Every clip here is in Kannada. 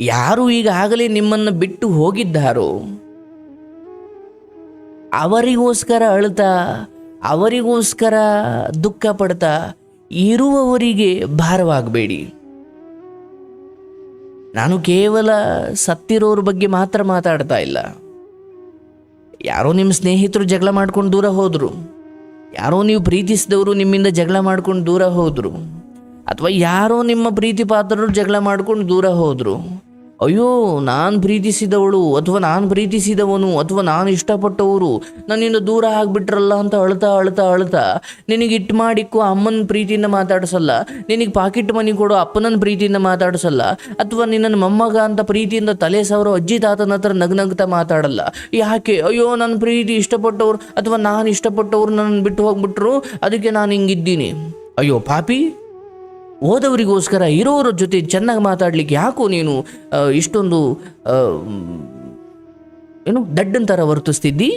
ಯಾರು ಈಗಾಗಲೇ ನಿಮ್ಮನ್ನು ಬಿಟ್ಟು ಹೋಗಿದ್ದಾರೋ? ಅವರಿಗೋಸ್ಕರ ಅಳ್ತಾ, ಅವರಿಗೋಸ್ಕರ ದುಃಖ ಪಡ್ತಾ ಇರುವವರಿಗೆ ಭಾರವಾಗಬೇಡಿ. ನಾನು ಕೇವಲ ಸತ್ತಿರೋರ ಬಗ್ಗೆ ಮಾತ್ರ ಮಾತಾಡ್ತಾ ಇಲ್ಲ. ಯಾರೋ ನಿಮ್ಮ ಸ್ನೇಹಿತರು ಜಗಳ ಮಾಡ್ಕೊಂಡು ದೂರ ಹೋದರು. ಯಾರೋ ನೀವು ಪ್ರೀತಿಸಿದವರು ನಿಮ್ಮಿಂದ ಜಗಳ ಮಾಡ್ಕೊಂಡು ದೂರ ಹೋದರು. ಅಥವಾ ಯಾರೋ ನಿಮ್ಮ ಪ್ರೀತಿ ಪಾತ್ರರು ಜಗಳ ಮಾಡ್ಕೊಂಡು ದೂರ ಹೋದರು. ಅಯ್ಯೋ, ನಾನು ಪ್ರೀತಿಸಿದವಳು ಅಥವಾ ನಾನು ಪ್ರೀತಿಸಿದವನು ಅಥವಾ ನಾನು ಇಷ್ಟಪಟ್ಟವರು ನನ್ನಿಂದ ದೂರ ಆಗಿಬಿಟ್ರಲ್ಲ ಅಂತ ಅಳ್ತಾ ಅಳ್ತಾ ಅಳ್ತಾ ನಿನಗೆ ಇಟ್ಟು ಮಾಡಿಕ್ಕು ಅಮ್ಮನ ಪ್ರೀತಿಯಿಂದ ಮಾತಾಡಿಸಲ್ಲ, ನಿನಗೆ ಪಾಕೆಟ್ ಮನಿ ಕೊಡೋ ಅಪ್ಪನ ಪ್ರೀತಿಯಿಂದ ಮಾತಾಡಿಸಲ್ಲ, ಅಥವಾ ನಿನ್ನನ್ನು ಮೊಮ್ಮಗ ಅಂತ ಪ್ರೀತಿಯಿಂದ ತಲೆ ಸಾವಿರ ಅಜ್ಜಿ ತಾತನ ಹತ್ರ ನಗ್ನಗ್ತಾ ಮಾತಾಡಲ್ಲ. ಯಾಕೆ? ಅಯ್ಯೋ ನನ್ನ ಪ್ರೀತಿ ಇಷ್ಟಪಟ್ಟವ್ರು ಅಥವಾ ನಾನು ಇಷ್ಟಪಟ್ಟವ್ರು ನನ್ನ ಬಿಟ್ಟು ಹೋಗ್ಬಿಟ್ರು, ಅದಕ್ಕೆ ನಾನು ಹಿಂಗಿದ್ದೀನಿ. ಅಯ್ಯೋ, ಪಾಪಿ. ಹೋದವರಿಗೋಸ್ಕರ ಇರೋರ ಜೊತೆ ಚೆನ್ನಾಗಿ ಮಾತಾಡಲಿಕ್ಕೆ ಯಾಕೋ ನೀನು ಇಷ್ಟೊಂದು ಏನು ದಡ್ಡನ್ ಥರ ವರ್ತಿಸ್ತಿದ್ದಿ?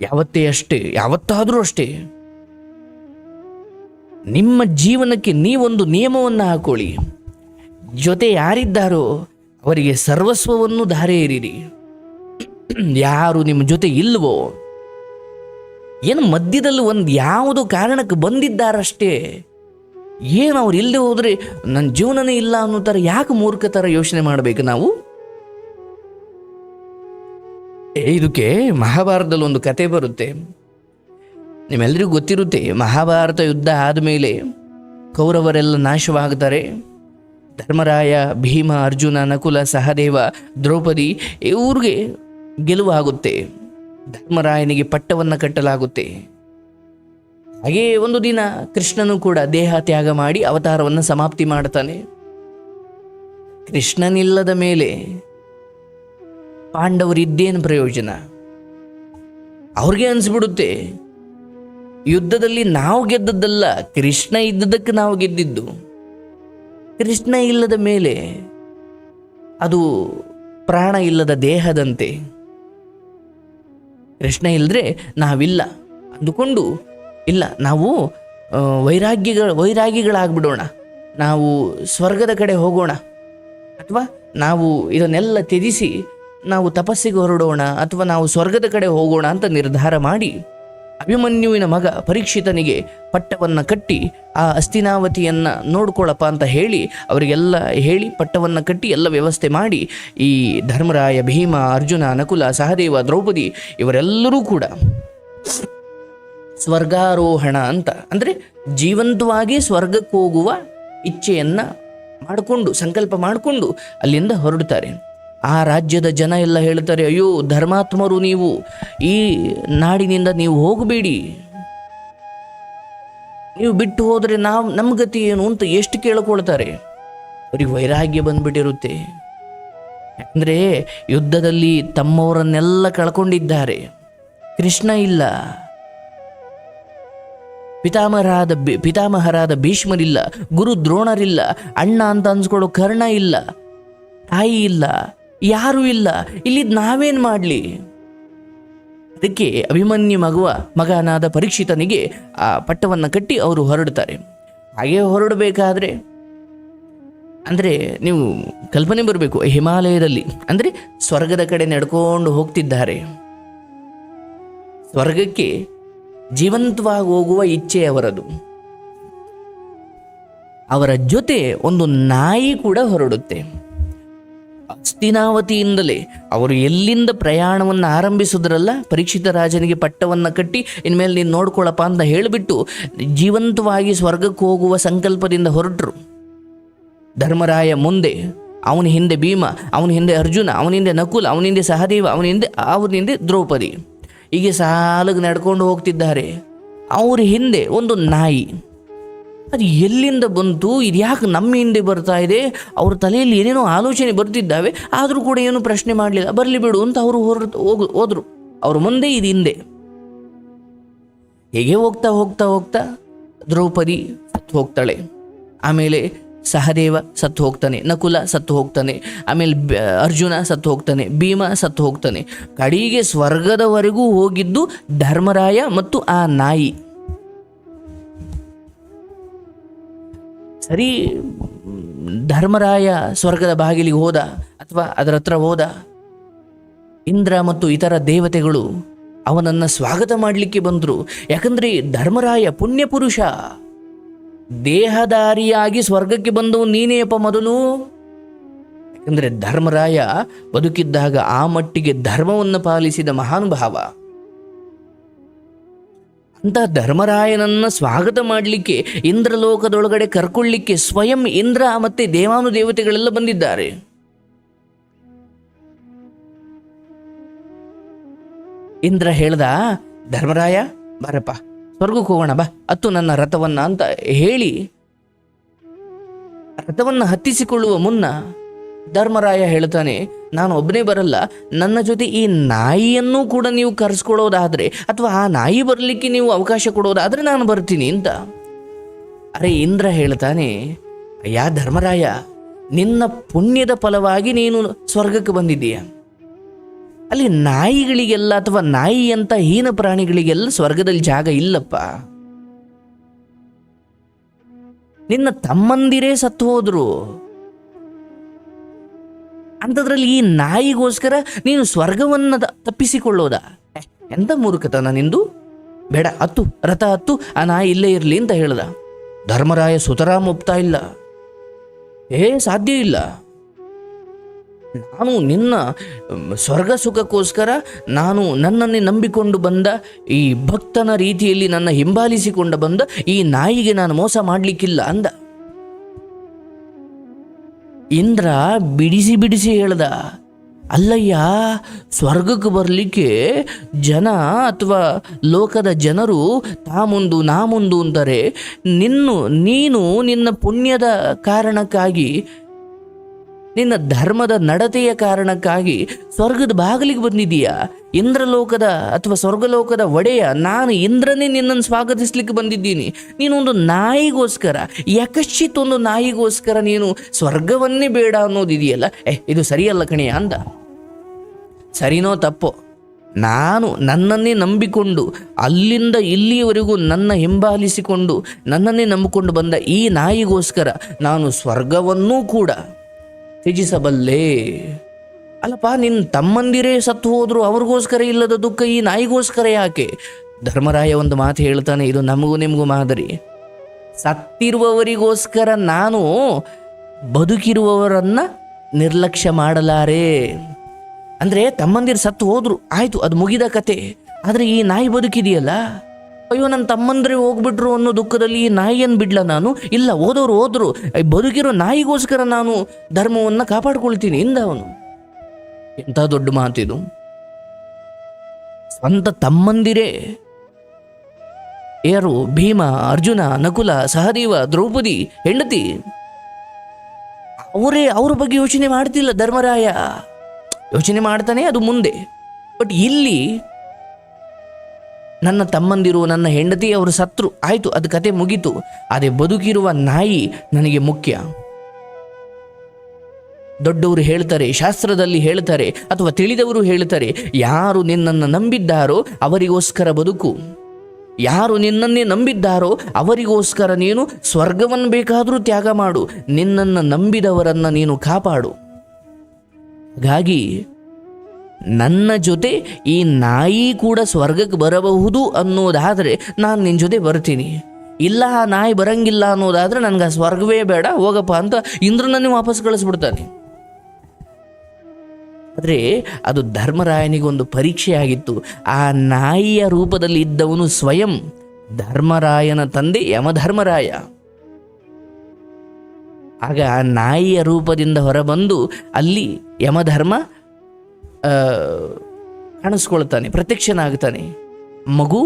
ಯಾವತ್ತೇ ಅಷ್ಟೇ, ಯಾವತ್ತಾದರೂ ಅಷ್ಟೇ. ನಿಮ್ಮ ಜೀವನಕ್ಕೆ ನೀವೊಂದು ನಿಯಮವನ್ನು ಹಾಕೊಳ್ಳಿ. ಜೊತೆ ಯಾರಿದ್ದಾರೋ ಅವರಿಗೆ ಸರ್ವಸ್ವವನ್ನು ಧಾರೆ ಏರಿರಿ ಯಾರು ನಿಮ್ಮ ಜೊತೆ ಇಲ್ವೋ ಏನು ಮಧ್ಯದಲ್ಲಿ ಒಂದು ಯಾವುದೋ ಕಾರಣಕ್ಕೆ ಬಂದಿದ್ದಾರಷ್ಟೇ? ಏನು ಅವ್ರು ಇಲ್ಲದೆ ಹೋದರೆ ನನ್ನ ಜೀವನನೇ ಇಲ್ಲ ಅನ್ನೋ ಥರ ಯಾಕೆ ಮೂರ್ಖ ಥರ ಯೋಚನೆ ಮಾಡಬೇಕು ನಾವು? ಇದಕ್ಕೆ ಮಹಾಭಾರತದಲ್ಲಿ ಒಂದು ಕತೆ ಬರುತ್ತೆ. ನಿಮ್ಮೆಲ್ಲರಿಗೂ ಗೊತ್ತಿರುತ್ತೆ, ಮಹಾಭಾರತ ಯುದ್ಧ ಆದಮೇಲೆ ಕೌರವರೆಲ್ಲ ನಾಶವಾಗ್ತಾರೆ. ಧರ್ಮರಾಯ, ಭೀಮ, ಅರ್ಜುನ, ನಕುಲ, ಸಹದೇವ, ದ್ರೌಪದಿ, ಇವ್ರಿಗೆ ಗೆಲುವಾಗುತ್ತೆ. ಧರ್ಮರಾಯನಿಗೆ ಪಟ್ಟವನ್ನು ಕಟ್ಟಲಾಗುತ್ತೆ. ಹಾಗೆ ಒಂದು ದಿನ ಕೃಷ್ಣನು ಕೂಡ ದೇಹ ತ್ಯಾಗ ಮಾಡಿ ಅವತಾರವನ್ನು ಸಮಾಪ್ತಿ ಮಾಡ್ತಾನೆ. ಕೃಷ್ಣನಿಲ್ಲದ ಮೇಲೆ ಪಾಂಡವರಿದ್ದೇನು ಪ್ರಯೋಜನ? ಅವ್ರಿಗೆ ಅನಿಸ್ಬಿಡುತ್ತೆ, ಯುದ್ಧದಲ್ಲಿ ನಾವು ಗೆದ್ದದ್ದಲ್ಲ, ಕೃಷ್ಣ ಇದ್ದದಕ್ಕೆ ನಾವು ಗೆದ್ದಿದ್ದು. ಕೃಷ್ಣ ಇಲ್ಲದ ಮೇಲೆ ಅದು ಪ್ರಾಣ ಇಲ್ಲದ ದೇಹದಂತೆ. ಕೃಷ್ಣ ಇಲ್ಲದ್ರೆ ನಾವಿಲ್ಲ. ಅಂದುಕೊಂಡು, ಇಲ್ಲ, ನಾವು ವೈರಾಗ್ಯ ವೈರಾಗ್ಯಗಳ, ವೈರಾಗಿಗಳಾಗ್ಬಿಡೋಣ. ನಾವು ಸ್ವರ್ಗದ ಕಡೆ ಹೋಗೋಣ. ಅಥವಾ ನಾವು ಇದನ್ನೆಲ್ಲ ತ್ಯಜಿಸಿ ನಾವು ತಪಸ್ಸಿಗೆ ಹೊರಡೋಣ, ಅಥವಾ ನಾವು ಸ್ವರ್ಗದ ಕಡೆ ಹೋಗೋಣ ಅಂತ ನಿರ್ಧಾರ ಮಾಡಿ ಅಭಿಮನ್ಯುವಿನ ಮಗ ಪರೀಕ್ಷಿತನಿಗೆ ಪಟ್ಟವನ್ನು ಕಟ್ಟಿ ಆ ಅಸ್ತಿನಾವತಿಯನ್ನು ನೋಡ್ಕೊಳ್ಳಪ್ಪ ಅಂತ ಹೇಳಿ ಅವರಿಗೆಲ್ಲ ಹೇಳಿ ಪಟ್ಟವನ್ನು ಕಟ್ಟಿ ಎಲ್ಲ ವ್ಯವಸ್ಥೆ ಮಾಡಿ ಈ ಧರ್ಮರಾಯ, ಭೀಮ, ಅರ್ಜುನ, ನಕುಲ, ಸಹದೇವ, ದ್ರೌಪದಿ ಇವರೆಲ್ಲರೂ ಕೂಡ ಸ್ವರ್ಗಾರೋಹಣ ಅಂತ. ಅಂದರೆ ಜೀವಂತವಾಗಿ ಸ್ವರ್ಗಕ್ಕೆ ಹೋಗುವ ಇಚ್ಛೆಯನ್ನು ಮಾಡಿಕೊಂಡು, ಸಂಕಲ್ಪ ಮಾಡಿಕೊಂಡು ಅಲ್ಲಿಂದ ಹೊರಡ್ತಾರೆ. ಆ ರಾಜ್ಯದ ಜನ ಎಲ್ಲ ಹೇಳ್ತಾರೆ ಅಯ್ಯೋ, ಧರ್ಮಾತ್ಮರು ನೀವು, ಈ ನಾಡಿನಿಂದ ನೀವು ಹೋಗಬೇಡಿ. ನೀವು ಬಿಟ್ಟು ಹೋದರೆ ನಾವು ನಮ್ಮ ಗತಿ ಏನು? ಅಂತ ಎಷ್ಟು ಕೇಳಿಕೊಳ್ತಾರೆ. ಅವ್ರಿಗೆ ವೈರಾಗ್ಯ ಬಂದ್ಬಿಟ್ಟಿರುತ್ತೆ. ಅಂದರೆ ಯುದ್ಧದಲ್ಲಿ ತಮ್ಮವರನ್ನೆಲ್ಲ ಕಳ್ಕೊಂಡಿದ್ದಾರೆ. ಕೃಷ್ಣ ಇಲ್ಲ. ಪಿತಾಮಹರಾದ ಪಿತಾಮಹರಾದ ಭೀಷ್ಮರಿಲ್ಲ. ಗುರು ದ್ರೋಣರಿಲ್ಲ. ಅಣ್ಣ ಅಂತ ಅನ್ಸ್ಕೊಳ್ಳೋ ಕರ್ಣ ಇಲ್ಲ. ತಾಯಿ ಇಲ್ಲ. ಯಾರೂ ಇಲ್ಲ. ಇಲ್ಲಿ ನಾವೇನು ಮಾಡಲಿ? ಅದಕ್ಕೆ ಅಭಿಮನ್ಯು ಮಗುವ ಮಗನಾದ ಪರೀಕ್ಷಿತನಿಗೆ ಆ ಪಟ್ಟವನ್ನು ಕಟ್ಟಿ ಅವರು ಹೊರಡ್ತಾರೆ ಹಾಗೆ ಹೊರಡಬೇಕಾದ್ರೆ? ಅಂದರೆ ನೀವು ಕಲ್ಪನೆ ಬರಬೇಕು ಹಿಮಾಲಯದಲ್ಲಿ. ಅಂದರೆ ಸ್ವರ್ಗದ ಕಡೆ ನಡ್ಕೊಂಡು ಹೋಗ್ತಿದ್ದಾರೆ. ಸ್ವರ್ಗಕ್ಕೆ ಜೀವಂತವಾಗಿ ಹೋಗುವ ಇಚ್ಛೆ ಅವರದು. ಅವರ ಜೊತೆ ಒಂದು ನಾಯಿ ಕೂಡ ಹೊರಡುತ್ತೆ. ಹಸ್ತಿನಾವತಿಯಿಂದಲೇ ಅವರು ಎಲ್ಲಿಂದ ಪ್ರಯಾಣವನ್ನು ಆರಂಭಿಸಿದ್ರಲ್ಲ, ಪರೀಕ್ಷಿತ ರಾಜನಿಗೆ ಪಟ್ಟವನ್ನು ಕಟ್ಟಿ, ಇನ್ಮೇಲೆ ನೀನು ನೋಡ್ಕೊಳ್ಳಪ್ಪ ಅಂತ ಹೇಳಿಬಿಟ್ಟು ಜೀವಂತವಾಗಿ ಸ್ವರ್ಗಕ್ಕೆ ಹೋಗುವ ಸಂಕಲ್ಪದಿಂದ ಹೊರಟರು. ಧರ್ಮರಾಯ ಮುಂದೆ, ಅವನ ಹಿಂದೆ ಭೀಮ, ಅವನ ಹಿಂದೆ ಅರ್ಜುನ, ಅವನ ಹಿಂದೆ ನಕುಲ, ಅವನ ಹಿಂದೆ ಸಹದೇವ, ಅವನ ಹಿಂದೆ ಅವನ ಹಿಂದೆ ದ್ರೌಪದಿ. ಹೀಗೆ ಸಾಲಾಗಿ ನಡ್ಕೊಂಡು ಹೋಗ್ತಿದ್ದಾರೆ. ಅವ್ರ ಹಿಂದೆ ಒಂದು ನಾಯಿ. ಅದು ಎಲ್ಲಿಂದ ಬಂತು? ಇದು ಯಾಕೆ ನಮ್ಮ ಹಿಂದೆ ಬರ್ತಾ ಇದೆ? ಅವ್ರ ತಲೆಯಲ್ಲಿ ಏನೇನೋ ಆಲೋಚನೆ ಬರ್ತಿದ್ದಾವೆ, ಆದರೂ ಕೂಡ ಏನು ಪ್ರಶ್ನೆ ಮಾಡಲಿಲ್ಲ. ಬರಲಿ ಬಿಡು ಅಂತ ಅವರು ಹೊರತು ಹೋಗ, ಹೋದರು. ಅವ್ರ ಮುಂದೆ ಇದು ಹಿಂದೆ. ಹೇಗೆ ಹೋಗ್ತಾ ಹೋಗ್ತಾ ಹೋಗ್ತಾ? ದ್ರೌಪದಿ ಸತ್ತು ಹೋಗ್ತಾಳೆ. ಆಮೇಲೆ ಸಹದೇವ ಸತ್ತು ಹೋಗ್ತಾನೆ, ನಕುಲ ಸತ್ತು ಹೋಗ್ತಾನೆ, ಆಮೇಲೆ ಅರ್ಜುನ ಸತ್ತು ಹೋಗ್ತಾನೆ, ಭೀಮ ಸತ್ತು ಹೋಗ್ತಾನೆ. ಕಡೆಗೆ ಸ್ವರ್ಗದವರೆಗೂ ಹೋಗಿದ್ದು ಧರ್ಮರಾಯ ಮತ್ತು ಆ ನಾಯಿ. ಸರಿ, ಧರ್ಮರಾಯ ಸ್ವರ್ಗದ ಬಾಗಿಲಿಗೆ ಹೋದ ಅಥವಾ ಅದರ ಹತ್ರ ಹೋದ ಇಂದ್ರ ಮತ್ತು ಇತರ ದೇವತೆಗಳು ಅವನನ್ನು ಸ್ವಾಗತ ಮಾಡಲಿಕ್ಕೆ ಬಂದರು. ಯಾಕಂದರೆ ಧರ್ಮರಾಯ ಪುಣ್ಯಪುರುಷ ದೇಹದಾರಿಯಾಗಿ ಸ್ವರ್ಗಕ್ಕೆ ಬಂದವು ನೀನೇಯಪ್ಪ ಮೊದಲು. ಯಾಕಂದರೆ ಧರ್ಮರಾಯ ಬದುಕಿದ್ದಾಗ ಆ ಮಟ್ಟಿಗೆ ಧರ್ಮವನ್ನು ಪಾಲಿಸಿದ ಮಹಾನುಭಾವ. ಅಂತ ಧರ್ಮರಾಯನನ್ನ ಸ್ವಾಗತ ಮಾಡಲಿಕ್ಕೆ ಇಂದ್ರಲೋಕದೊಳಗಡೆ ಕರ್ಕೊಳ್ಳಿಕ್ಕೆ ಸ್ವಯಂ ಇಂದ್ರ ಮತ್ತೆ ದೇವಾನು ದೇವತೆಗಳೆಲ್ಲ ಬಂದಿದ್ದಾರೆ. ಇಂದ್ರ ಹೇಳ್ದ, ಧರ್ಮರಾಯ, ಬರಪ್ಪ, ಸ್ವರ್ಗಕ್ಕೆ ಹೋಗೋಣ, ಬಾ ಅತ್ತು ನನ್ನ ರಥವನ್ನ, ಅಂತ ಹೇಳಿ, ರಥವನ್ನ ಹತ್ತಿಸಿಕೊಳ್ಳುವ ಮುನ್ನ ಧರ್ಮರಾಯ ಹೇಳ್ತಾನೆ, ನಾನು ಒಬ್ಬನೇ ಬರಲ್ಲ, ನನ್ನ ಜೊತೆ ಈ ನಾಯಿಯನ್ನು ಕೂಡ ನೀವು ಕರೆಸ್ಕೊಳ್ಳೋದಾದರೆ ಅಥವಾ ಆ ನಾಯಿ ಬರಲಿಕ್ಕೆ ನೀವು ಅವಕಾಶ ಕೊಡೋದಾದರೆ ನಾನು ಬರ್ತೀನಿ ಅಂತ. ಅರೆ ಇಂದ್ರ ಹೇಳ್ತಾನೆ, ಅಯ್ಯ ಧರ್ಮರಾಯ, ನಿನ್ನ ಪುಣ್ಯದ ಫಲವಾಗಿ ನೀನು ಸ್ವರ್ಗಕ್ಕೆ ಬಂದಿದ್ದೀಯ. ಅಲ್ಲಿ ನಾಯಿಗಳಿಗೆಲ್ಲ ಅಥವಾ ನಾಯಿ ಅಂತ ಹೀನ ಪ್ರಾಣಿಗಳಿಗೆಲ್ಲ ಸ್ವರ್ಗದಲ್ಲಿ ಜಾಗ ಇಲ್ಲಪ್ಪ. ನಿನ್ನ ತಮ್ಮಂದಿರೇ ಸತ್ತು ಹೋದ್ರು. ಅಂಥದ್ರಲ್ಲಿ ಈ ನಾಯಿಗೋಸ್ಕರ ನೀನು ಸ್ವರ್ಗವನ್ನ ತಪ್ಪಿಸಿಕೊಳ್ಳೋದ? ಎಂತ ಮೂರ್ಖತನ ನಿಂದು? ಬೇಡ, ಹತ್ತು, ರಥ ಹತ್ತು, ಆ ನಾಯಿ ಇಲ್ಲೇ ಇರಲಿ ಅಂತ ಹೇಳ್ದ. ಧರ್ಮರಾಯ ಸುತರಾಮ್ ಒಪ್ತಾ ಇಲ್ಲ. ಏ, ಸಾಧ್ಯ ಇಲ್ಲ. ನಾನು ನಿನ್ನ ಸ್ವರ್ಗ ಸುಖಕ್ಕೋಸ್ಕರ ನಾನು ನನ್ನನ್ನೇ ನಂಬಿಕೊಂಡು ಬಂದ, ಈ ಭಕ್ತನ ರೀತಿಯಲ್ಲಿ ನನ್ನ ಹಿಂಬಾಲಿಸಿಕೊಂಡು ಬಂದ ಈ ನಾಯಿಗೆ ನಾನು ಮೋಸ ಮಾಡಲಿಕ್ಕಿಲ್ಲ ಅಂದ. ಇಂದ್ರ ಬಿಡಿಸಿ ಬಿಡಿಸಿ ಹೇಳ್ದ, ಅಲ್ಲಯ್ಯ, ಸ್ವರ್ಗಕ್ಕೆ ಬರಲಿಕ್ಕೆ ಜನ ಅಥವಾ ಲೋಕದ ಜನರು ತಾ ಮುಂದು ನಾ ಮುಂದು ಅಂತಾರೆ, ನಿನ್ನು, ನೀನು ನಿನ್ನ ಪುಣ್ಯದ ಕಾರಣಕ್ಕಾಗಿ ನಿನ್ನ ಧರ್ಮದ ನಡತೆಯ ಕಾರಣಕ್ಕಾಗಿ ಸ್ವರ್ಗದ ಬಾಗಿಲಿಗೆ ಬಂದಿದೀಯಾ ಇಂದ್ರಲೋಕದ ಅಥವಾ ಸ್ವರ್ಗಲೋಕದ ಒಡೆಯ ನಾನು ಇಂದ್ರನೇ ನಿನ್ನನ್ನು ಸ್ವಾಗತಿಸ್ಲಿಕ್ಕೆ ಬಂದಿದ್ದೀನಿ. ನೀನೊಂದು ನಾಯಿಗೋಸ್ಕರ, ಯಕಶ್ಚಿತ್ ಒಂದು ನಾಯಿಗೋಸ್ಕರ ನೀನು ಸ್ವರ್ಗವನ್ನೇ ಬೇಡ ಅನ್ನೋದಿದೆಯಲ್ಲ? ಏ, ಇದು ಸರಿಯಲ್ಲ ಕಣೆಯ ಅಂದ. ಸರಿನೋ ತಪ್ಪೋ? ನಾನು ನನ್ನನ್ನೇ ನಂಬಿಕೊಂಡು, ಅಲ್ಲಿಂದ ಇಲ್ಲಿಯವರೆಗೂ ನನ್ನ ಹಿಂಬಾಲಿಸಿಕೊಂಡು, ನನ್ನನ್ನೇ ನಂಬಿಕೊಂಡು ಬಂದ ಈ ನಾಯಿಗೋಸ್ಕರ ನಾನು ಸ್ವರ್ಗವನ್ನೂ ಕೂಡ ತ್ಯಜಿಸಬಲ್ಲೆ. ಅಲ್ಲಪ್ಪ ನಿನ್ನ ತಮ್ಮಂದಿರೇ ಸತ್ತು ಹೋದ್ರು, ಅವ್ರಿಗೋಸ್ಕರ ಇಲ್ಲದ ದುಃಖ ಈ ನಾಯಿಗೋಸ್ಕರ ಯಾಕೆ? ಧರ್ಮರಾಯ ಒಂದು ಮಾತು ಹೇಳ್ತಾನೆ, ಇದು ನಮಗೂ ನಿಮಗೂ ಮಾದರಿ. ಸತ್ತಿರುವವರಿಗೋಸ್ಕರ ನಾನು ಬದುಕಿರುವವರನ್ನ ನಿರ್ಲಕ್ಷ್ಯ ಮಾಡಲಾರೆ. ಅಂದ್ರೆ ತಮ್ಮಂದಿರು ಸತ್ತು ಹೋದ್ರು, ಆಯ್ತು, ಅದು ಮುಗಿದ ಕತೆ. ಆದ್ರೆ ಈ ನಾಯಿ ಬದುಕಿದೆಯಲ್ಲ? ಅಯ್ಯೋ ನನ್ನ ತಮ್ಮಂದ್ರೆ ಹೋಗ್ಬಿಟ್ರು ಅನ್ನೋ ದುಃಖದಲ್ಲಿ ಈ ನಾಯಿಯನ್ನು ಬಿಡ್ಲ ನಾನು? ಇಲ್ಲ ಓದೋರು ಹೋದ್ರು. ಬದುಕಿರೋ ನಾಯಿಗೋಸ್ಕರ ನಾನು ಧರ್ಮವನ್ನ ಕಾಪಾಡ್ಕೊಳ್ತೀನಿ ಇಂದ ಅವನು? ಎಂಥ ದೊಡ್ಡ ಮಾತಿದು? ಸ್ವಂತ ತಮ್ಮಂದಿರೇ? ಯಾರು? ಭೀಮ, ಅರ್ಜುನ, ನಕುಲ, ಸಹದೇವ, ದ್ರೌಪದಿ, ಹೆಂಡತಿ? ಅವರೇ ಅವ್ರ ಬಗ್ಗೆ ಯೋಚನೆ ಮಾಡ್ತಿಲ್ಲ ಧರ್ಮರಾಯ. ಯೋಚನೆ ಮಾಡ್ತಾನೆ ಅದು ಮುಂದೆ. ಬಟ್ ಇಲ್ಲಿ ನನ್ನ ತಮ್ಮಂದಿರು, ನನ್ನ ಹೆಂಡತಿ ಅವರು ಸತ್ರು. ಆಯಿತು, ಅದು ಕತೆ ಮುಗೀತು. ಅದೇ ಬದುಕಿರುವ ನಾಯಿ ನನಗೆ ಮುಖ್ಯ. ದೊಡ್ಡವರು ಹೇಳ್ತಾರೆ, ಶಾಸ್ತ್ರದಲ್ಲಿ ಹೇಳ್ತಾರೆ, ಅಥವಾ ತಿಳಿದವರು ಹೇಳ್ತಾರೆ, ಯಾರು ನಿನ್ನನ್ನು ನಂಬಿದ್ದಾರೋ ಅವರಿಗೋಸ್ಕರ ಬದುಕು. ಯಾರು ನಿನ್ನನ್ನೇ ನಂಬಿದ್ದಾರೋ ಅವರಿಗೋಸ್ಕರ ನೀನು ಸ್ವರ್ಗವನ್ನು ಬೇಕಾದರೂ ತ್ಯಾಗ ಮಾಡು. ನಿನ್ನನ್ನು ನಂಬಿದವರನ್ನು ನೀನು ಕಾಪಾಡು. ಹಾಗಾಗಿ ನನ್ನ ಜೊತೆ ಈ ನಾಯಿ ಕೂಡ ಸ್ವರ್ಗಕ್ಕೆ ಬರಬಹುದು ಅನ್ನೋದಾದರೆ ನಾನು ನಿನ್ನ ಜೊತೆ ಬರ್ತೀನಿ. ಇಲ್ಲ, ಆ ನಾಯಿ ಬರಂಗಿಲ್ಲ ಅನ್ನೋದಾದರೆ ನನಗೆ ಆ ಸ್ವರ್ಗವೇ ಬೇಡ, ಹೋಗಪ್ಪ ಅಂತ ಇಂದ್ರನನ್ನೇ ವಾಪಸ್ ಕಳಿಸ್ಬಿಡ್ತಾನೆ. ಆದರೆ ಅದು ಧರ್ಮರಾಯನಿಗೊಂದು ಪರೀಕ್ಷೆ ಆಗಿತ್ತು ಆ ನಾಯಿಯ ರೂಪದಲ್ಲಿ ಇದ್ದವನು ಸ್ವಯಂ ಧರ್ಮರಾಯನ ತಂದೆ ಯಮಧರ್ಮರಾಯ. ಆಗ ಆ ನಾಯಿಯ ರೂಪದಿಂದ ಹೊರಬಂದು ಅಲ್ಲಿ ಯಮಧರ್ಮ ಕಾಣಿಸ್ಕೊಳ್ತಾನೆ, ಪ್ರತ್ಯಕ್ಷನಾಗ್ತಾನೆ. ಮಗು,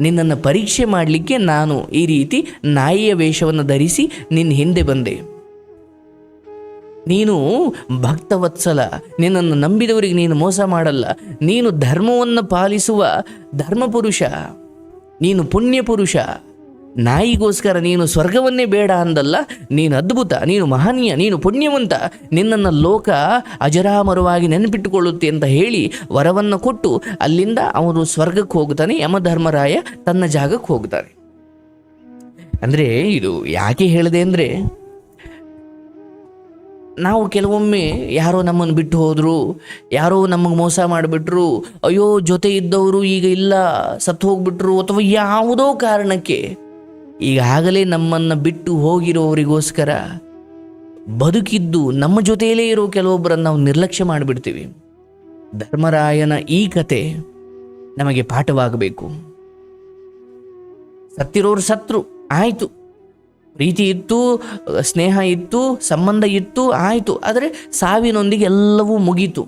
ನಿನ್ನನ್ನು ಪರೀಕ್ಷೆ ಮಾಡಲಿಕ್ಕೆ ನಾನು ಈ ರೀತಿ ನಾಯಿಯ ವೇಷವನ್ನು ಧರಿಸಿ ನಿನ್ನ ಹಿಂದೆ ಬಂದೆ. ನೀನು ಭಕ್ತವತ್ಸಲ, ನಿನ್ನನ್ನು ನಂಬಿದವರಿಗೆ ನೀನು ಮೋಸ ಮಾಡಲ್ಲ. ನೀನು ಧರ್ಮವನ್ನು ಪಾಲಿಸುವ ಧರ್ಮಪುರುಷ, ನೀನು ಪುಣ್ಯ ಪುರುಷ ನಾಯಿಗೋಸ್ಕರ ನೀನು ಸ್ವರ್ಗವನ್ನೇ ಬೇಡ ಅಂದಲ್ಲ, ನೀನು ಅದ್ಭುತ, ನೀನು ಮಹನೀಯ, ನೀನು ಪುಣ್ಯವಂತ. ನಿನ್ನನ್ನು ಲೋಕ ಅಜರಾಮರವಾಗಿ ನೆನಪಿಟ್ಟುಕೊಳ್ಳುತ್ತೆ ಅಂತ ಹೇಳಿ ವರವನ್ನು ಕೊಟ್ಟು ಅಲ್ಲಿಂದ ಅವನು ಸ್ವರ್ಗಕ್ಕೆ ಹೋಗ್ತಾನೆ, ಯಮಧರ್ಮರಾಯ ತನ್ನ ಜಾಗಕ್ಕೆ ಹೋಗ್ತಾನೆ. ಅಂದರೆ ಇದು ಯಾಕೆ ಹೇಳಿದೆ ಅಂದರೆ, ನಾವು ಕೆಲವೊಮ್ಮೆ ಯಾರೋ ನಮ್ಮನ್ನು ಬಿಟ್ಟು ಹೋದರು, ಯಾರೋ ನಮಗೆ ಮೋಸ ಮಾಡಿಬಿಟ್ರು, ಅಯ್ಯೋ ಜೊತೆ ಇದ್ದವರು ಈಗ ಇಲ್ಲ, ಸತ್ತು ಹೋಗ್ಬಿಟ್ರು ಅಥವಾ ಯಾವುದೋ ಕಾರಣಕ್ಕೆ ಈಗಾಗಲೇ ನಮ್ಮನ್ನು ಬಿಟ್ಟು ಹೋಗಿರೋವರಿಗೋಸ್ಕರ ಬದುಕಿದ್ದು ನಮ್ಮ ಜೊತೆಯಲ್ಲೇ ಇರೋ ಕೆಲವೊಬ್ಬರನ್ನು ನಾವು ನಿರ್ಲಕ್ಷ್ಯ ಮಾಡಿಬಿಡ್ತೀವಿ. ಧರ್ಮರಾಯನ ಈ ಕತೆ ನಮಗೆ ಪಾಠವಾಗಬೇಕು. ಸತ್ತಿರೋರು ಸತ್ರು, ಆಯಿತು. ಪ್ರೀತಿ ಇತ್ತು, ಸ್ನೇಹ ಇತ್ತು, ಸಂಬಂಧ ಇತ್ತು, ಆಯಿತು. ಆದರೆ ಸಾವಿನೊಂದಿಗೆ ಎಲ್ಲವೂ ಮುಗೀತು.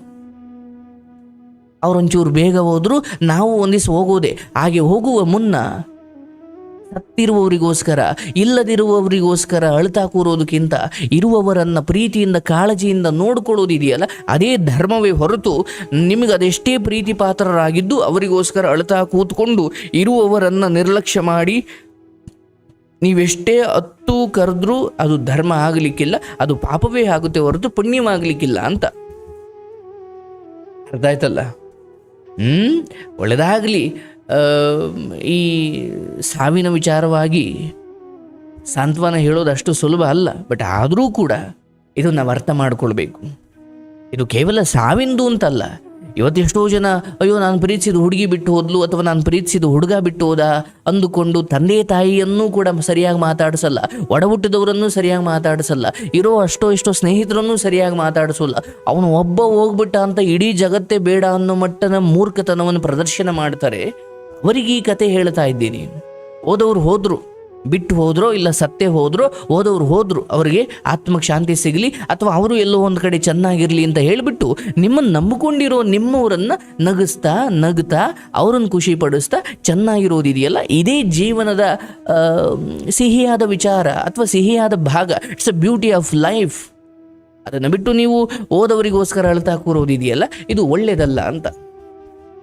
ಅವರೊಂಚೂರು ಬೇಗ ಹೋದರೂ, ನಾವು ಒಂದಿವ್ಸ ಹೋಗೋದೆ. ಹಾಗೆ ಹೋಗುವ ಮುನ್ನ ಸತ್ತಿರುವವರಿಗೋಸ್ಕರ, ಇಲ್ಲದಿರುವವರಿಗೋಸ್ಕರ ಅಳ್ತಾ ಕೂರೋದಕ್ಕಿಂತ ಇರುವವರನ್ನ ಪ್ರೀತಿಯಿಂದ, ಕಾಳಜಿಯಿಂದ ನೋಡ್ಕೊಳ್ಳೋದಿದೆಯಲ್ಲ, ಅದೇ ಧರ್ಮವೇ ಹೊರತು ನಿಮಗೆ ಅದೆಷ್ಟೇ ಪ್ರೀತಿ ಪಾತ್ರರಾಗಿದ್ದು ಅವರಿಗೋಸ್ಕರ ಅಳ್ತಾ ಕೂತ್ಕೊಂಡು ಇರುವವರನ್ನ ನಿರ್ಲಕ್ಷ್ಯ ಮಾಡಿ, ನೀವೆಷ್ಟೇ ಹತ್ತು ಕರೆದ್ರೂ ಅದು ಧರ್ಮ ಆಗಲಿಕ್ಕಿಲ್ಲ, ಅದು ಪಾಪವೇ ಆಗುತ್ತೆ ಹೊರತು ಪುಣ್ಯವಾಗಲಿಕ್ಕಿಲ್ಲ ಅಂತ. ಅರ್ಥ ಆಯ್ತಲ್ಲ? ಹ್ಮ್? ಒಳ್ಳೆದಾಗಲಿ. ಈ ಸಾವಿನ ವಿಚಾರವಾಗಿ ಸಾಂತ್ವನ ಹೇಳೋದು ಅಷ್ಟು ಸುಲಭ ಅಲ್ಲ, ಬಟ್ ಆದರೂ ಕೂಡ ಇದು ನಾವು ಅರ್ಥ ಮಾಡಿಕೊಳ್ಬೇಕು. ಇದು ಕೇವಲ ಸಾವಿಂದು ಅಂತಲ್ಲ. ಇವತ್ತು ಎಷ್ಟೋ ಜನ, ಅಯ್ಯೋ, ನಾನು ಪ್ರೀತಿಸಿದ ಹುಡುಗಿ ಬಿಟ್ಟು ಹೋದ್ಲು ಅಥವಾ ನಾನು ಪ್ರೀತಿಸಿದ ಹುಡುಗ ಬಿಟ್ಟು ಹೋದ? ಅಂದುಕೊಂಡು ತಂದೆ ತಾಯಿಯನ್ನೂ ಕೂಡ ಸರಿಯಾಗಿ ಮಾತಾಡಿಸಲ್ಲ ಒಡ ಹುಟ್ಟಿದವರನ್ನೂ ಸರಿಯಾಗಿ ಮಾತಾಡಿಸಲ್ಲ, ಇರೋ ಅಷ್ಟೋ ಇಷ್ಟೋ ಸ್ನೇಹಿತರನ್ನೂ ಸರಿಯಾಗಿ ಮಾತಾಡಿಸೋಲ್ಲ. ಅವನು ಒಬ್ಬ ಹೋಗ್ಬಿಟ್ಟ ಅಂತ ಇಡೀ ಜಗತ್ತೇ ಬೇಡ ಅನ್ನೋ ಮಟ್ಟನ ಮೂರ್ಖತನವನ್ನು ಪ್ರದರ್ಶನ ಮಾಡ್ತಾರೆ. ಅವರಿಗೆ ಈ ಕತೆ ಹೇಳ್ತಾ ಇದ್ದೀನಿ. ಹೋದವ್ರು ಹೋದರು, ಬಿಟ್ಟು ಹೋದ್ರೋ ಇಲ್ಲ ಸತ್ತೇ ಹೋದ್ರೋ ಹೋದವ್ರು ಹೋದ್ರು, ಅವರಿಗೆ ಆತ್ಮಕ್ಕೆ ಶಾಂತಿ ಸಿಗಲಿ ಅಥವಾ ಅವರು ಎಲ್ಲೋ ಒಂದು ಕಡೆ ಚೆನ್ನಾಗಿರಲಿ ಅಂತ ಹೇಳಿಬಿಟ್ಟು ನಿಮ್ಮನ್ನು ನಂಬಿಕೊಂಡಿರೋ ನಿಮ್ಮವರನ್ನು ನಗಿಸ್ತಾ, ನಗ್ತಾ, ಅವರನ್ನು ಖುಷಿ ಪಡಿಸ್ತಾ ಚೆನ್ನಾಗಿರೋದಿದೆಯಲ್ಲ? ಇದೇ ಜೀವನದ ಸಿಹಿಯಾದ ವಿಚಾರ ಅಥವಾ ಸಿಹಿಯಾದ ಭಾಗ. It's a beauty of life ಅದನ್ನು ಬಿಟ್ಟು ನೀವು ಓದವರಿಗೋಸ್ಕರ ಅಳ್ತಾ ಕೂರೋದಿದೆಯಲ್ಲ? ಇದು ಒಳ್ಳೆಯದಲ್ಲ ಅಂತ.